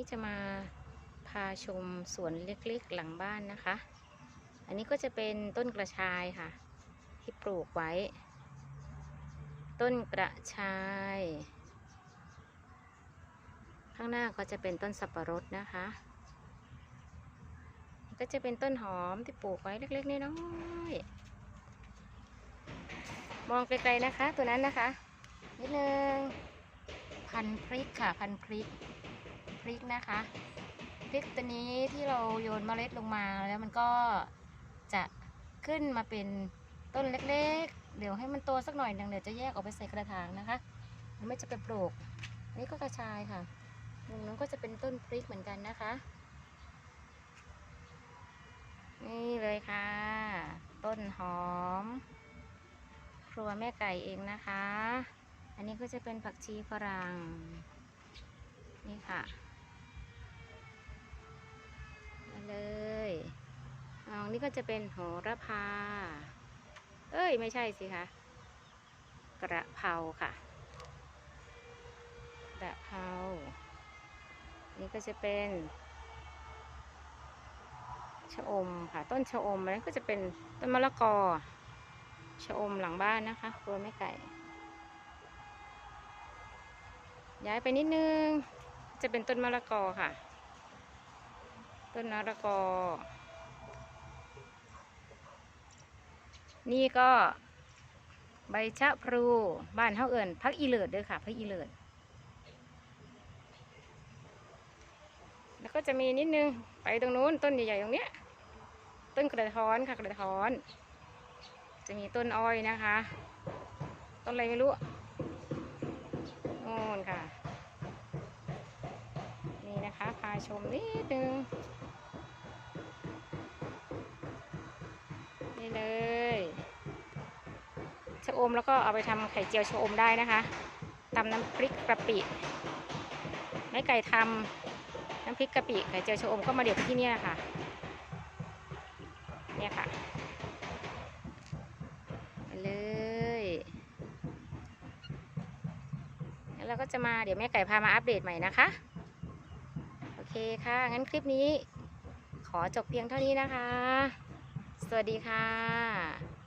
นี้จะมาพาชมสวนเล็กๆหลังบ้านนะคะ อันนี้ก็จะเป็นต้นกระชายค่ะ ที่ปลูกไว้ ต้นกระชาย ข้างหน้าก็จะเป็นต้นสับปะรดนะคะ ก็จะเป็นต้นหอมที่ปลูกไว้เล็กๆน้อยๆมองไกลๆนะคะ ตัวนั้นนะคะ นิดนึงพันธุ์พริกค่ะ พันธุ์พริก ริกนะคะพริกตัวนี้ที่เราโยนเมล็ดลงมาแล้วมันก็จะขึ้นมาเป็นต้นเล็กๆ เดี๋ยวให้มันโตสักหน่อยหนึ่งเดี๋ยวจะแยกออกไปใส่กระถางนะคะมันไม่จะไปปลูกอันนี้ก็กระชายค่ะตรงนั้นก็จะเป็นต้นพริกเหมือนกันนะคะ นี่เลยค่ะ ต้นหอม ครัวแม่ไก่เองนะคะ อันนี้ก็จะเป็นผักชีฝรั่ง นี่ค่ะมาเลยอ๋อนี่ ก็จะเป็นโหระพา เอ้ย ไม่ใช่สิคะกระเพราค่ะกระเพรานี่ก็จะเป็นชะอมค่ะ ต้นชะอมอันนั้นก็จะเป็นต้นมะละกอชะอมหลังบ้านนะคะครัวแม่ไก่ ย้ายไปนิดนึง จะเป็นต้นมะละกอค่ะ ต้นมะละกอ นี่ก็ใบชะพลูบ้านเฮาเอิญพักอีเลิศเด้อค่ะพักอีเลิศแล้วก็จะมีนิดนึงไปตรงนู้นต้นใหญ่ๆตรงเนี้ยต้นกระท้อนค่ะกระท้อน จะมีต้นอ้อยนะคะ ต้นอะไรไม่รู้โน่นค่ะ นี่นะคะพาชมนิดนึง ชะอมแล้วก็เอาไปทำไข่เจียวชะอมได้นะคะตำน้ำพริกกะปิแม่ไก่ทำน้ำพริกกะปิไข่เจียวชะอมก็มาเด็ดที่นี่ยค่ะ เนี่ยค่ะเลยแล้วเราก็จะมาเดี๋ยวแม่ไก่พามาอัปเดตใหม่นะคะ โอเคค่ะ งั้นคลิปนี้ขอจบเพียงเท่านี้นะคะ สวัสดีค่ะ